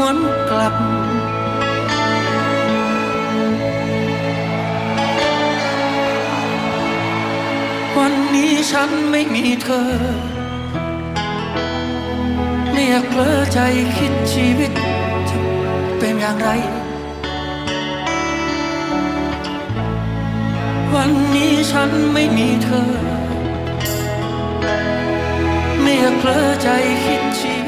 วนกลับ วันนี้ฉันไม่มีเธอ ไม่อยากเผลอใจคิดชีวิตจะเป็นอย่างไร วันนี้ฉันไม่มีเธอ ไม่อยากเผลอใจคิดชี